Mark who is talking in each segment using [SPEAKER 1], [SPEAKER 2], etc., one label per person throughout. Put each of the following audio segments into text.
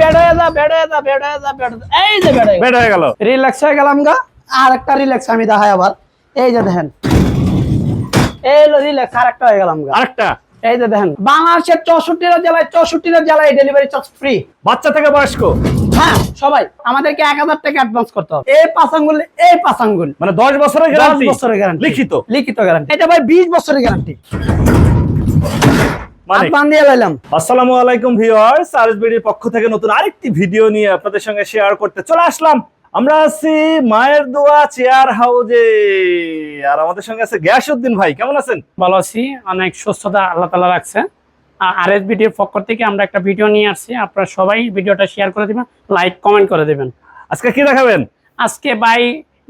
[SPEAKER 1] Bed হয়ে যা bed হয়ে যা বেড হয়ে যা বেড এই যে বেড
[SPEAKER 2] বেড হয়ে গেল।
[SPEAKER 1] রিল্যাক্স হয়ে গেলাম গা। আর একটা রিল্যাক্স আমি দেখাই আবার। এই যে দেখেন। এই হলো রিল্যাক্স আর একটা হয়ে গেলাম গা।
[SPEAKER 2] আরেকটা
[SPEAKER 1] এই যে দেখেন বাংলাদেশের চৌষট্টিটা জেলায় চৌষট্টিটা জেলায় ডেলিভারি চার্জ ফ্রি
[SPEAKER 2] বাচ্চা থেকে বয়স্ক?
[SPEAKER 1] হ্যাঁ সবাই। আমাদেরকে এক হাজার টাকা অ্যাডভান্স করতে হবে। এই পাঁচ আঙ্গুল এই পাঁচ আঙ্গুল
[SPEAKER 2] মানে দশ বছরের গ্যারান্টি
[SPEAKER 1] বছরের গ্যারান্টি
[SPEAKER 2] লিখিত।
[SPEAKER 1] লিখিত গ্যারান্টি এটা ভাই বিশ বছরের গ্যারান্টি
[SPEAKER 2] মানে
[SPEAKER 1] বান দিয়ে লাইলাম।
[SPEAKER 2] আসসালামু আলাইকুম ভিউয়ার্স আরএসবিডির পক্ষ থেকে নতুন আরেকটি ভিডিও নিয়ে আপনাদের সঙ্গে শেয়ার করতে চলে আসলাম। আমরা আছি মায়ের দোয়া চেয়ার হাউজে আর আমাদের সঙ্গে আছে গ্যাসউদ্দিন ভাই কেমন আছেন?
[SPEAKER 1] ভালো আছি অনেক সুস্থতা আল্লাহ রাখছে। আর এস ভিডিওর পক্ষ থেকে আমরা একটা ভিডিও নিয়ে আসছি আপনারা সবাই ভিডিওটা শেয়ার করে দিবেন লাইক কমেন্ট করে দিবেন।
[SPEAKER 2] আজকে কি দেখাবেন?
[SPEAKER 1] আজকে বাই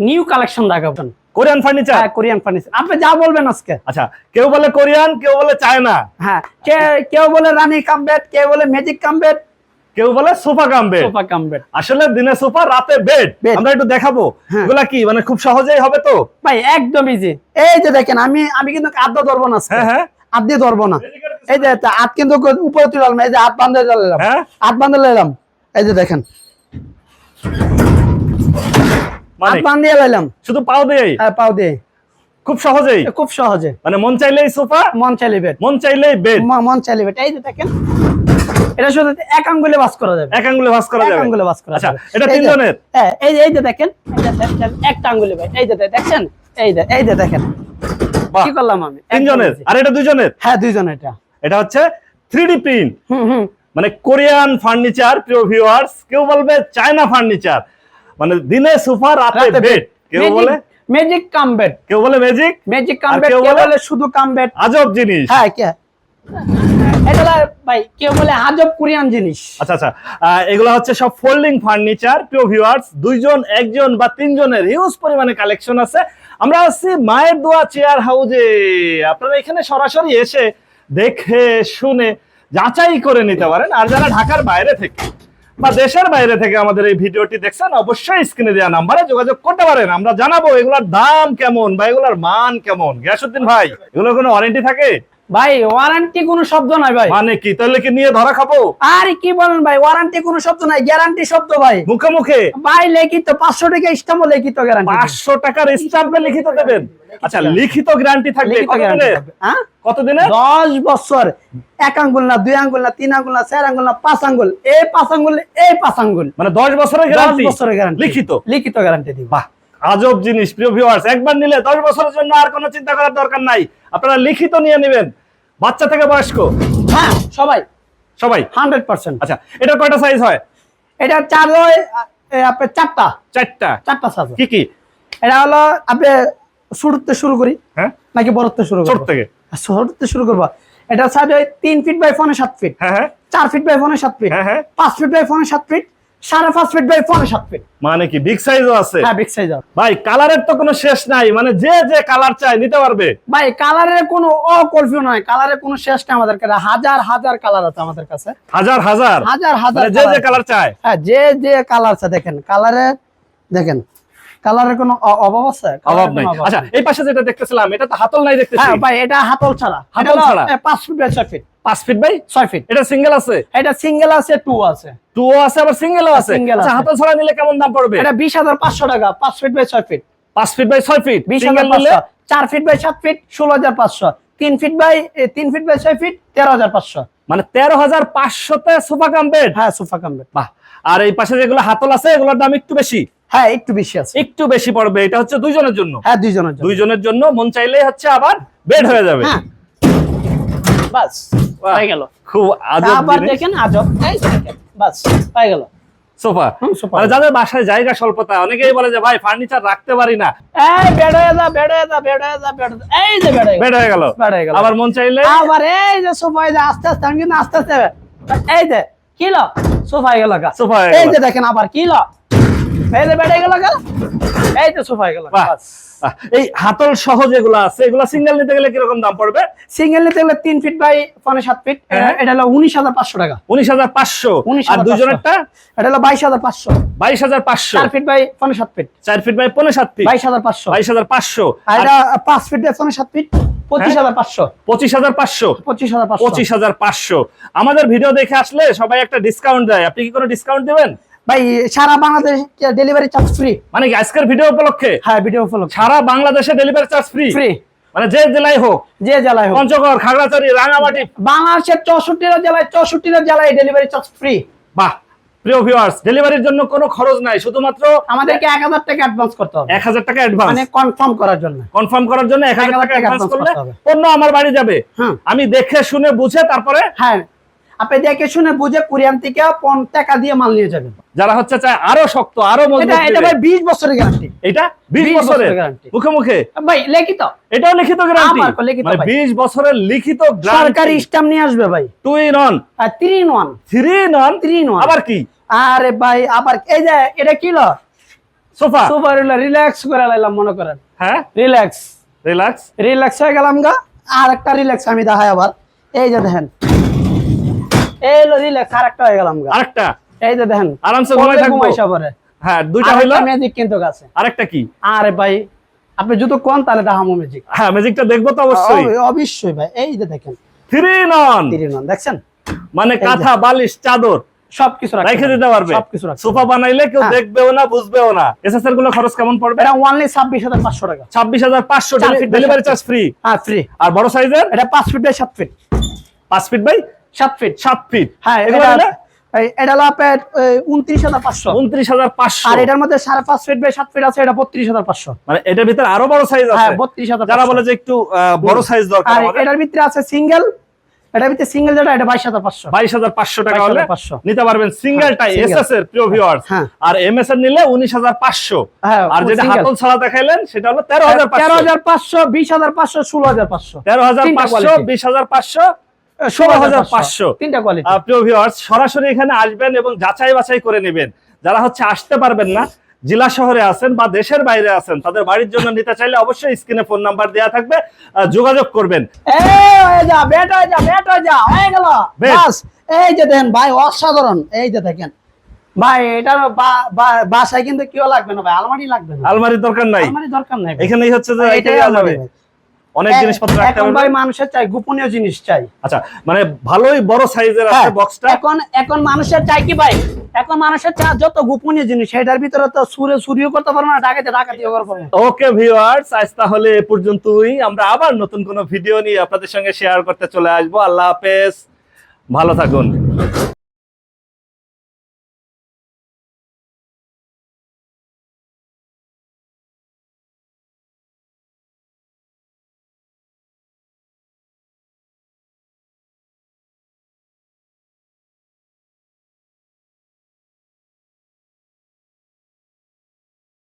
[SPEAKER 1] নিউ কালেকশন দেখাবেন
[SPEAKER 2] কোরিয়ান ফার্নিচার
[SPEAKER 1] হ্যাঁ কোরিয়ান ফার্নিচার আপনি যা বলবেন আজকে।
[SPEAKER 2] আচ্ছা কেউ বলে কোরিয়ান কেউ বলে চায়না
[SPEAKER 1] হ্যাঁ কে কেউ বলে রানী কামবেট কেউ বলে ম্যাজিক কামবেট
[SPEAKER 2] কেউ বলে সোফা কামবে
[SPEAKER 1] সোফা কামবেট
[SPEAKER 2] আসলে দিনে সোফা রাতে বেড। আমরা একটু দেখাবো।
[SPEAKER 1] হ্যাঁ।
[SPEAKER 2] এগুলা কি মানে খুব সহজেই হবে তো?
[SPEAKER 1] ভাই একদম ইজি এই যে দেখেন আমি আমি কিন্তু আদ্য ধরবো না।
[SPEAKER 2] হ্যাঁ হ্যাঁ।
[SPEAKER 1] হাত দিয়ে ধরবো না। এই যে এটা হাত কিন্তু উপরে তুলে এই যে হাত বান্ধে
[SPEAKER 2] হ্যাঁ।
[SPEAKER 1] হাত বান্ধে লাইলাম এই যে দেখেন।
[SPEAKER 2] মানে
[SPEAKER 1] হাত বান্ধিয়ে লাইলাম।
[SPEAKER 2] শুধু পাও দিয়েই?
[SPEAKER 1] হ্যাঁ পাও দিয়ে
[SPEAKER 2] খুব সহজেই?
[SPEAKER 1] খুব সহজে।
[SPEAKER 2] মানে মন চাইলেই সোফা
[SPEAKER 1] মন চাইলে বেট
[SPEAKER 2] মন চাইলেই বেড
[SPEAKER 1] মন চাইলে বেট এই যে দেখেন এটা শুধু এক আঙ্গুলে বাস করা যাবে।
[SPEAKER 2] এক আঙ্গুলে ভাঁজ করা
[SPEAKER 1] এক আঙ্গুলে বাস করা
[SPEAKER 2] আচ্ছা
[SPEAKER 1] যাবে।
[SPEAKER 2] এটা
[SPEAKER 1] এই যে-
[SPEAKER 2] তিনজনের?
[SPEAKER 1] হ্যাঁ এই যে এই যে দেখেন দেখেন, একটা আঙ্গুলে ভাই এই যে দেখছেন এই যে এই যে দেখেন। কি করলাম আমি?
[SPEAKER 2] তিনজনের?
[SPEAKER 1] easy।
[SPEAKER 2] আর এটা দুজনের
[SPEAKER 1] হ্যাঁ দুইজন এটা।
[SPEAKER 2] এটা হচ্ছে থ্রি প্রিন্ট
[SPEAKER 1] হুম হুম।
[SPEAKER 2] মানে কোরিয়ান ফার্নিচার প্রিয় ভিউয়ার্স কেউ বলবে চায়না ফার্নিচার। মানে দিনে সোফা রাতে বেড কেউ বলে?
[SPEAKER 1] ম্যাজিক কাম কামবেট
[SPEAKER 2] কেউ বলে ম্যাজিক
[SPEAKER 1] ম্যাজিক
[SPEAKER 2] আর
[SPEAKER 1] কামবেট
[SPEAKER 2] কেউ বলে?
[SPEAKER 1] শুধু কামবেট
[SPEAKER 2] আজব জিনিস।
[SPEAKER 1] হ্যাঁ কে? ভাই কেউ বলে আজব কোরিয়ান জিনিস।
[SPEAKER 2] আচ্ছা আচ্ছা। এগুলো হচ্ছে সব ফোল্ডিং ফার্নিচার প্রিয় ভিউয়ার্স দুইজন একজন বা তিনজনের হিউজ পরিমাণে কালেকশন আছে। আমরা আছি মায়ের দোয়া চেয়ার হাউজে আপনারা এখানে সরাসরি এসে দেখে শুনে যাচাই করে নিতে পারেন। আর যারা ঢাকার বাইরে থেকে বা দেশের বাইরে থেকে আমাদের এই ভিডিওটি দেখছেন, অবশ্যই স্ক্রিনে দেওয়া নাম্বারে যোগাযোগ করতে পারেন। আমরা জানাব এগুলোর দাম কেমন বা এগুলার মান কেমন। গ্যাসুদ্দিন ভাই, এগুলোর কোনো ওয়ারেন্টি থাকে?
[SPEAKER 1] ভাই ওয়ারেন্টি কোনো শব্দ নাই ভাই।
[SPEAKER 2] মানে কি? তাহলে কি নিয়ে ধরা খাব?
[SPEAKER 1] আর কি বলেন ভাই ওয়ারেন্টি কোনো শব্দ নাই গ্যারান্টি শব্দ ভাই।
[SPEAKER 2] মুখে মুখে?
[SPEAKER 1] ভাই লিখিত পাঁচশো টাকা স্টাম্প লিখিত গ্যারান্টি
[SPEAKER 2] পাঁচশো টাকার স্টাম্পে লিখিত দেবেন? আচ্ছা লিখিত গ্যারান্টি থাকবে কতদিনের?
[SPEAKER 1] হ্যাঁ? দশ বছর। এক আঙ্গুল না দুই আঙ্গুল না তিন আঙ্গুল না চার আঙ্গুল না পাঁচ আঙ্গুল। এই পাঁচ আঙ্গুল এই পাঁচ আঙ্গুল।
[SPEAKER 2] মানে দশ বছরের গ্যারান্টি
[SPEAKER 1] বছরের গ্যারান্টি
[SPEAKER 2] লিখিত?
[SPEAKER 1] লিখিত গ্যারান্টি দিব।
[SPEAKER 2] বাহ। আজব জিনিস প্রিয় ভিউয়ার্স একবার নিলে দশ বছরের জন্য আর কোনো চিন্তা করার দরকার নাই। আপনারা লিখিত নিয়ে নেবেন। বাচ্চা থেকে বয়স্ক?
[SPEAKER 1] হ্যাঁ সবাই।
[SPEAKER 2] সবাই?
[SPEAKER 1] Hundred percent.
[SPEAKER 2] আচ্ছা এটা কয়টা সাইজ হয়?
[SPEAKER 1] এটা চার হয়, আপনার চারটা।
[SPEAKER 2] চারটা?
[SPEAKER 1] চারটা সাইজ
[SPEAKER 2] কি কি?
[SPEAKER 1] এটা হলো আপনি শুরুতে শুরু করি?
[SPEAKER 2] হ্যাঁ?
[SPEAKER 1] নাকি বড়তে শুরু
[SPEAKER 2] ছোট থেকে।
[SPEAKER 1] শুরুতে শুরু করব। এটা সাইজ হয় তিন ফিট বাই ফোনে সাত ফিট
[SPEAKER 2] হ্যাঁ হ্যাঁ।
[SPEAKER 1] চার ফিট বাই ফোনে সাত ফিট
[SPEAKER 2] হ্যাঁ হ্যাঁ।
[SPEAKER 1] পাঁচ ফিট বাই ফোনে সাত ফিট সাড়ে পাঁচ ফিট বাই ফোনে সাত ফিট
[SPEAKER 2] মানে কি? বিগ সাইজও আছে?
[SPEAKER 1] হ্যাঁ বিগ সাইজ
[SPEAKER 2] ভাই কালারের তো কোনো শেষ নাই। মানে যে যে কালার চাই নিতে পারবে?
[SPEAKER 1] ভাই কালারের কোনো নয়। কালারের কোনো শেষ নেই আমাদের কাছে। হাজার হাজার কালার আছে আমাদের কাছে।
[SPEAKER 2] হাজার হাজার?
[SPEAKER 1] হাজার হাজার
[SPEAKER 2] মানে যে যে কালার চায়?
[SPEAKER 1] হ্যাঁ যে যে কালার আছে দেখেন। কালারে দেখেন। কালারের কোনো অভাব আছে?
[SPEAKER 2] অভাব নাই। আচ্ছা এই পাশে যেটা দেখতেছিলাম এটা তো হাতল নাই দেখতেছি।
[SPEAKER 1] হ্যাঁ ভাই এটা হাতল ছাড়া।
[SPEAKER 2] হাতল ছাড়া?
[SPEAKER 1] এ, পাঁচ ফিট বাই ছয় ফিট
[SPEAKER 2] পাঁচ ফিট বাই
[SPEAKER 1] ছয় ফিট
[SPEAKER 2] এটা সিঙ্গেল আছে?
[SPEAKER 1] এটা সিঙ্গেল আছে টু আছে।
[SPEAKER 2] টু আছে আবার সিঙ্গেলও আছে? আচ্ছা
[SPEAKER 1] আছে।
[SPEAKER 2] হাতল ছাড়া নিলে কেমন দাম পড়বে?
[SPEAKER 1] এটা বিশ হাজার পাঁচশো টাকা পাঁচ ফিট বাই ছয় ফিট
[SPEAKER 2] পাঁচ ফিট বাই ছয় ফিট
[SPEAKER 1] বিশ হাজার
[SPEAKER 2] নিলে?
[SPEAKER 1] চার ফিট বাই সাত ফিট ষোলো হাজার পাঁচশো। তিন ফিট বাই তিন ফিট বাই ছয় ফিট তেরো হাজার পাঁচশো।
[SPEAKER 2] মানে তেরো হাজার পাঁচশোতে সোফা কাম বেড
[SPEAKER 1] হ্যাঁ সোফা কামবেট
[SPEAKER 2] বাহ। আর এই পাশে যেগুলো হাতল আছে এগুলোর দাম একটু বেশি?
[SPEAKER 1] হ্যাঁ একটু বেশি আছে।
[SPEAKER 2] একটু বেশি পড়বে। এটা হচ্ছে দুইজনের জন্য?
[SPEAKER 1] হ্যাঁ দুইজনের জন্য।
[SPEAKER 2] দুইজনের জন্য মন চাইলেই হচ্ছে আবার বেড হয়ে যাবে।
[SPEAKER 1] হ্যাঁ। বাস। হয়ে গেল।
[SPEAKER 2] খুব আজব
[SPEAKER 1] আবার দেখেন আজব এই দেখেন বাস হয়ে গেল।
[SPEAKER 2] সোফা। মানে যাদের বাসায় জায়গা স্বল্পতা অনেকেই বলে যে ভাই ফার্নিচার রাখতে পারি না।
[SPEAKER 1] এই বেড হয়ে যা বেড হয়ে যা বেড হয়ে যা বেড এই যে বেড হয়ে
[SPEAKER 2] বেড হয়ে গেল।
[SPEAKER 1] বেড হয়ে গেল।
[SPEAKER 2] আবার মন চাইলে?
[SPEAKER 1] আবার এই যে সোফা যে আস্তে আস্তে আমি কিন্তু আস্তে আস্তে এই যে কি লো সোফা গেল
[SPEAKER 2] সোফা
[SPEAKER 1] এই। যে দেখেন আবার কি লো এই যে বেড গেল এই যে সোফা গেল
[SPEAKER 2] এই হাতল সহ যেগুলো আছে এগুলো সিঙ্গেল নিতে গেলে কীরকম দাম পড়বে?
[SPEAKER 1] সিঙ্গেল নিতে গেলে তিন ফিট বাই পনেরো সাত ফিট
[SPEAKER 2] হ্যাঁ।
[SPEAKER 1] এটা হলো উনিশ হাজার পাঁচশো টাকা।
[SPEAKER 2] উনিশ হাজার পাঁচশো। আর
[SPEAKER 1] হাজার এটা হলো বাইশ হাজার পাঁচশো।
[SPEAKER 2] বাইশ হাজার পাঁচশো।
[SPEAKER 1] চার ফিট বাই সাত ফিট
[SPEAKER 2] চার ফিট বাই পনেরো সাত ফিট
[SPEAKER 1] বাইশ হাজার পাঁচশো।
[SPEAKER 2] বাইশ হাজার পাঁচশো।
[SPEAKER 1] এটা পাঁচ ফিট বাই পনেরো সাত ফিট পঁচিশ হাজার পাঁচশো।
[SPEAKER 2] পঁচিশ হাজার পাঁচশো।
[SPEAKER 1] পঁচিশ হাজার পঁচিশ।
[SPEAKER 2] হাজার পাঁচশো। আমাদের ভিডিও দেখে আসলে সবাই একটা ডিসকাউন্ট দেয়। আপনি কি কোনো ডিসকাউন্ট দেবেন?
[SPEAKER 1] ভাই সারা বাংলাদেশ ডেলিভারি চার্জ ফ্রি
[SPEAKER 2] মানে আজকের ভিডিও উপলক্ষে?
[SPEAKER 1] হ্যাঁ ভিডিও ফলো
[SPEAKER 2] সারা বাংলাদেশে ডেলিভারি চার্জ ফ্রি
[SPEAKER 1] ফ্রি
[SPEAKER 2] মানে যে জেলায় হোক
[SPEAKER 1] যে জেলায় হোক।
[SPEAKER 2] পঞ্চগড় খাগড়াছড়ি রাঙামাটি
[SPEAKER 1] বাংলাদেশের চৌষট্টিটা জেলায় চৌষট্টিটা জেলায় ডেলিভারি চার্জ ফ্রি
[SPEAKER 2] বাহ প্রিয় ভিউয়ার্স ডেলিভারির জন্য কোনো খরচ নাই শুধুমাত্র
[SPEAKER 1] আমাদেরকে এক হাজার টাকা অ্যাডভান্স করতে হবে।
[SPEAKER 2] এক হাজার টাকা অ্যাডভান্স
[SPEAKER 1] মানে কনফার্ম করার জন্য।
[SPEAKER 2] কনফার্ম করার জন্য এক হাজার
[SPEAKER 1] 1000
[SPEAKER 2] টাকা অ্যাডভান্স করলে পণ্য আমার বাড়ি যাবে।
[SPEAKER 1] হ্যাঁ।
[SPEAKER 2] আমি দেখে শুনে বুঝে তারপরে
[SPEAKER 1] হ্যাঁ আপনি দেখে শুনে বুঝে কুরিয়ান থেকে টাকা দিয়ে মাল নিয়ে যাবেন।
[SPEAKER 2] যারা হচ্ছে চায় আরও শক্ত
[SPEAKER 1] আরও
[SPEAKER 2] মজবুত
[SPEAKER 1] এটা ভাই বিশ বছরের গ্যারান্টি
[SPEAKER 2] এটা? বিশ
[SPEAKER 1] 20
[SPEAKER 2] বছরের? মুখে মুখে?
[SPEAKER 1] ভাই লিখিত।
[SPEAKER 2] এটাও লিখিত গ্যারান্টি
[SPEAKER 1] আমার লিখিত
[SPEAKER 2] মানে বছরের লিখিত
[SPEAKER 1] সরকারি স্ট্যাম্প নিয়ে আসবে ভাই।
[SPEAKER 2] In one
[SPEAKER 1] R three in one
[SPEAKER 2] three in one
[SPEAKER 1] three in one
[SPEAKER 2] আবার কি?
[SPEAKER 1] আরে ভাই আবার এই যে এটা কি লো?
[SPEAKER 2] সোফা
[SPEAKER 1] সুপার রিল্যাক্স করে লাইলাম মনে করেন।
[SPEAKER 2] হ্যাঁ?
[SPEAKER 1] রিল্যাক্স
[SPEAKER 2] রিল্যাক্স
[SPEAKER 1] রিল্যাক্স হয়ে গেলাম গা। আর একটা রিল্যাক্স আমি দেখাই আবার। এই যে দেখেন। এই লো রিল্যাক্স আর একটা হয়ে গেলাম
[SPEAKER 2] আরেকটা?
[SPEAKER 1] এই যে দেখেন
[SPEAKER 2] আরামসে ঘুমাই থাকব?
[SPEAKER 1] ঘুমাইসা পরে।
[SPEAKER 2] হ্যাঁ দুইটা হইল?
[SPEAKER 1] ম্যাজিক কিন্তু আছে।
[SPEAKER 2] আরেকটা কি?
[SPEAKER 1] আরে ভাই আপনি যদি কোন তাহলে দেখামো ম্যাজিক
[SPEAKER 2] হ্যাঁ ম্যাজিকটা দেখব তো অবশ্যই।
[SPEAKER 1] অবশ্যই ভাই এই যে দেখেন।
[SPEAKER 2] থ্রি ইন অন
[SPEAKER 1] তিরিন দেখছেন?
[SPEAKER 2] মানে কাঁথা বালিশ চাদর।
[SPEAKER 1] সবকিছু
[SPEAKER 2] রেখে দিতে পারবে।
[SPEAKER 1] সবকিছু
[SPEAKER 2] সোফা বানাইলে কেউ
[SPEAKER 1] হ্যাঁ।
[SPEAKER 2] দেখবেও না বুঝবেও না। এসএসএরগুলো খরচ কেমন পড়বে?
[SPEAKER 1] এটা হাজার পাঁচশো টাকা।
[SPEAKER 2] ছাব্বিশ হাজার পাঁচশো
[SPEAKER 1] চার feet by
[SPEAKER 2] delivery charge free
[SPEAKER 1] হ্যাঁ ফ্রি
[SPEAKER 2] আর বড় সাইজের
[SPEAKER 1] এটা পাঁচ ফিট বাই সাত ফিট
[SPEAKER 2] পাঁচ ফিট বাই
[SPEAKER 1] সাত ফিট
[SPEAKER 2] সাত ফিট
[SPEAKER 1] হ্যাঁ এটা এটা হলো আপনার উনত্রিশ হাজার পাঁচশো।
[SPEAKER 2] উনত্রিশ হাজার পাঁচশো।
[SPEAKER 1] আর এটার মধ্যে সাড়ে পাঁচ ফিট বাই সাত ফিট আছে এটা বত্রিশ হাজার পাঁচশো।
[SPEAKER 2] মানে এটার ভিতরে আরও বড় সাইজ
[SPEAKER 1] হ্যাঁ
[SPEAKER 2] আছে
[SPEAKER 1] বত্রিশ হাজার
[SPEAKER 2] যারা বলে যে একটু বড় সাইজ দরকার
[SPEAKER 1] এটার ভিতরে আছে সিঙ্গেল এটার ভিতরে সিঙ্গেল যেটা এটা বাইশ হাজার পাঁচশো।
[SPEAKER 2] বাইশ হাজার পাঁচশো টাকা হলে নিতে পারবেন সিঙ্গেলটাই
[SPEAKER 1] হ্যাঁ,
[SPEAKER 2] এসএস এর প্রিয় ভিউয়ার্স
[SPEAKER 1] হ্যাঁ।
[SPEAKER 2] আর এমএস এর নিলে উনিশ হাজার পাঁচশো।
[SPEAKER 1] হ্যাঁ
[SPEAKER 2] আর যেটা হাতল ছাড়া দেখাইলেন সেটা হলো তেরো হাজার
[SPEAKER 1] তেরো হাজার পাঁচশো বিশ হাজার পাঁচশো ষোলো হাজার পাঁচশো তিনটা
[SPEAKER 2] পাঁচশো
[SPEAKER 1] quality।
[SPEAKER 2] বিশ হাজার পাঁচশো।
[SPEAKER 1] ষোলো হাজার
[SPEAKER 2] 16,500
[SPEAKER 1] পাঁচশো। তিনটা কোয়ালিটি
[SPEAKER 2] প্রিয় ভিউয়ার্স সরাসরি এখানে আসবেন এবং যাচাই বাছাই করে নেবেন। যারা হচ্ছে আসতে পারবেন না জেলা শহরে আছেন বা দেশের বাইরে আছেন তাদের বাড়ির জন্য নিতে চাইলে অবশ্যই স্ক্রিনে ফোন নাম্বার দেওয়া থাকবে যোগাযোগ করবেন।
[SPEAKER 1] এই যা দেখেন ভাই অসাধারণ। এই যে দেখেন। ভাই এটা বাসায় কিন্তু কেউ লাগবে না ভাই আলমারি লাগবে
[SPEAKER 2] আলমারির দরকার নাই।
[SPEAKER 1] আলমারি দরকার নাই ভাই।
[SPEAKER 2] এখানেই হচ্ছে যে
[SPEAKER 1] এটাই আলমারি।
[SPEAKER 2] অনেক জিনিসপত্র রাখতে
[SPEAKER 1] এখন ভাই মানুষের চাই গোপনীয় জিনিস চাই।
[SPEAKER 2] আচ্ছা মানে ভালোই বড় সাইজের আছে
[SPEAKER 1] হ্যাঁ,
[SPEAKER 2] বক্সটা
[SPEAKER 1] এখন এখন মানুষের চাই কি ভাই? এখন মানুষের চাই যত গোপনীয় জিনিস সেটার ভিতরে তো সুরে সুরিও করতে পারব না ডাকাতে ডাকাতিও করতে পারব।
[SPEAKER 2] ওকে ভিউয়ার্স আজ তাহলে এ পর্যন্তই। আমরা আবার নতুন কোনো ভিডিও নিয়ে আপনাদের সঙ্গে শেয়ার করতে চলে আসব। আল্লাহ হাফেজ। ভালো থাকুন।